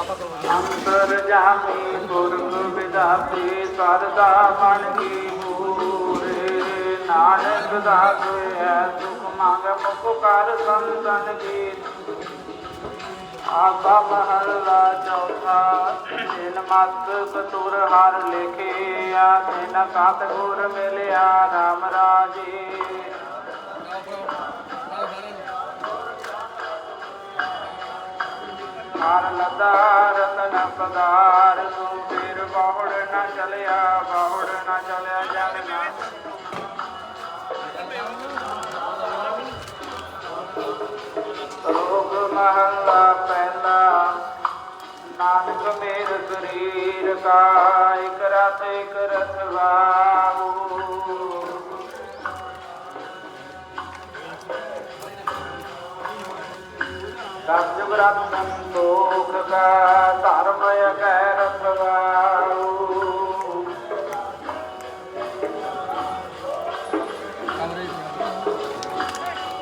ਅੰਤਰ ਜਾਮੀ ਪੁਰਖ ਵਿਦਾਤੇ ਸਰਦਾ ਮਨ ਕੀ ਮੂਰੇ? ਨਾਨਕ ਦਾਸ ਹੈ ਸੁਖ ਮੰਗ, ਮੁਖ ਕਰ ਸੰਤਨ ਕੀ ਆਸਾ ਮਹੱਲਾ ਚੌਥਾ ਜਿਨ ਮਤ ਸਤੁਰ ਹਰ ਲਿਖਿਆ ਤਿਨ ਕਤ ਗੁਰ ਮਿਲਿਆ, ਰਾਮ ਰਾਜੇ। ਹਰ ਲਦਾ ਰਤਨ ਪਦਾਰ ਸੋ ਫਿਰ ਬਾਹੜ ਨਾ ਚਲਿਆ, ਬਾਹੜ ਨਾ ਚਲਿਆ ਜਨ ਨਾ। ਰੋਗ ਮਹੱਲਾ ਪਹਿਲਾ, ਨਾਨਕ ਮੇਰ ਸਰੀਰ ਕਾ, ਇਕ ਰਤ ਇਕ ਰਥਵਾਹੂ ਸਤਿ ਬ੍ਰਤ ਸੰਤੋਖ ਕਾ ਧਰਮ ਅਗੈ ਰਖਵਾਉ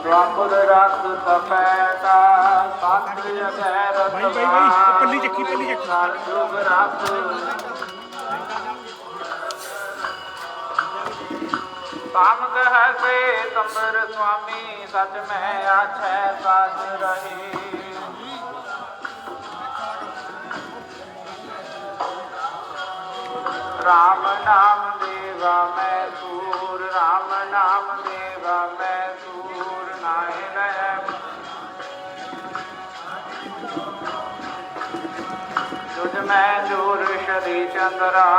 ਦੁਆਪਦ ਰਸ ਤਪੈ ਕਾ ਸਤ ਅਗੈ ਰਖਵਾਉ ਬਾਈ, ਬਾਈ, ਉਹ ਪੱਲੀ ਚੱਕੀ, ਪੱਲੀ ਚੱਕੀ। ਸਤਿਯੁਗ ਰਸ। ਤਾਮ ਕਹੈ ਸੇ ਤੰਬਰ ਸੁਆਮੀ ਸਚ ਮੈਂ ਆਛੈ ਸਾਚ ਰਹੀ। ਦੇਵਾ ਮੈਂ ਸੂਰ, ਰਾਮ ਨਾਮ ਦੇਵਾ ਮੈਂ ਸੂਰ, ਨਾਹਿ ਲੈ ਤੁਝ ਮੈਂ ਜੋਰ ਸ਼ਰੀ ਚੰਦਰਾ